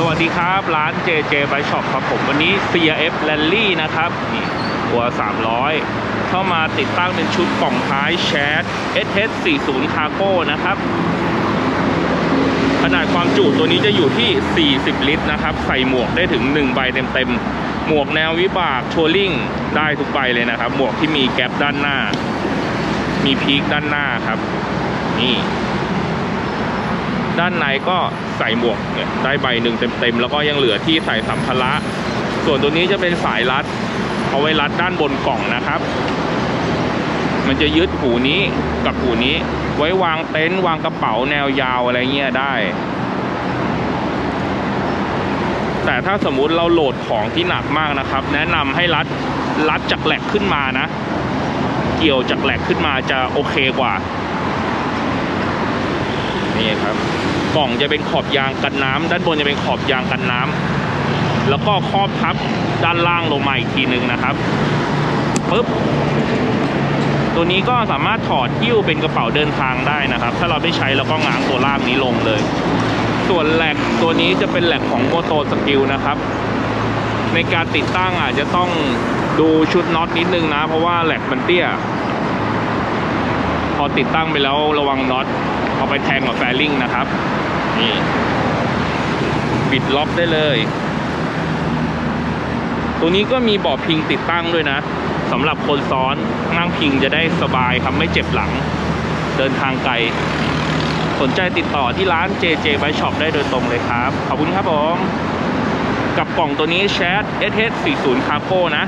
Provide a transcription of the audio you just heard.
สวัสดีครับ ร้าน JJ Bike Shop ครับผมวันนี้ CRF Rally นะครับนี่หัว 300 เข้ามาติดตั้งเป็นชุดกล่องท้ายแชท SS 40 Cargo นะครับ ขนาดความจุตัวนี้จะอยู่ที่ 40 ลิตรนะครับ ใส่หมวกได้ถึง 1 ใบเต็มๆ หมวกแนววิบากทัวริงได้ทุกใบเลยนะครับ หมวกที่มีแก๊ปด้านหน้า มีพีคด้านหน้าครับ นี่ ด้านในก็ใส่หมวกเนี่ยได้ใบหนึ่งเต็มๆแล้วก็ยังเหลือที่ใส่สัมภาระส่วนตัวนี้จะเป็นสายรัด เอาไว้รัดด้านบนกล่องนะครับ มันจะยึดหูนี้กับหูนี้ ไว้วางเต็นท์วางกระเป๋าแนวยาวอะไรเงี้ยได้ แต่ถ้าสมมุติเราโหลดของที่หนักมากนะครับ แนะนำให้รัดรัดจากแหลกขึ้นมานะ เกี่ยวจากแหลกขึ้นมาจะโอเคกว่า นี่ครับ กล่องจะเป็นขอบยางกันน้ำด้านบนจะเป็นขอบยางกันน้ำแล้วก็ครอบทับด้านล่างลงมาอีกทีหนึ่งนะครับปึ๊บตัวนี้ก็สามารถถอดหิ้วเป็นกระเป๋าเดินทางได้นะครับ ถ้าเราไม่ใช้เราก็ง้างตัวล่างนี้ลงเลย ส่วนแหลกตัวนี้จะเป็นแหลกของโมโตสกิลนะครับ ในการติดตั้งอาจจะต้องดูชุดน็อตนิดนึงนะ เพราะว่าแหลกมันเตี้ย พอติดตั้งไปแล้วระวังน็อต เอาไปแทงกับแฟลิงนะครับ นี่ปิดล็อกได้เลย ตัวนี้ก็มีเบาะพิงติดตั้งด้วยนะสำหรับคนซ้อนนั่งพิงจะได้สบายครับไม่เจ็บหลัง เดินทางไกล สนใจติดต่อที่ร้าน JJ Bike Shop ได้โดยตรงเลยครับ ขอบคุณครับผม กับกล่องตัวนี้ Chat SS40 Cargo นะ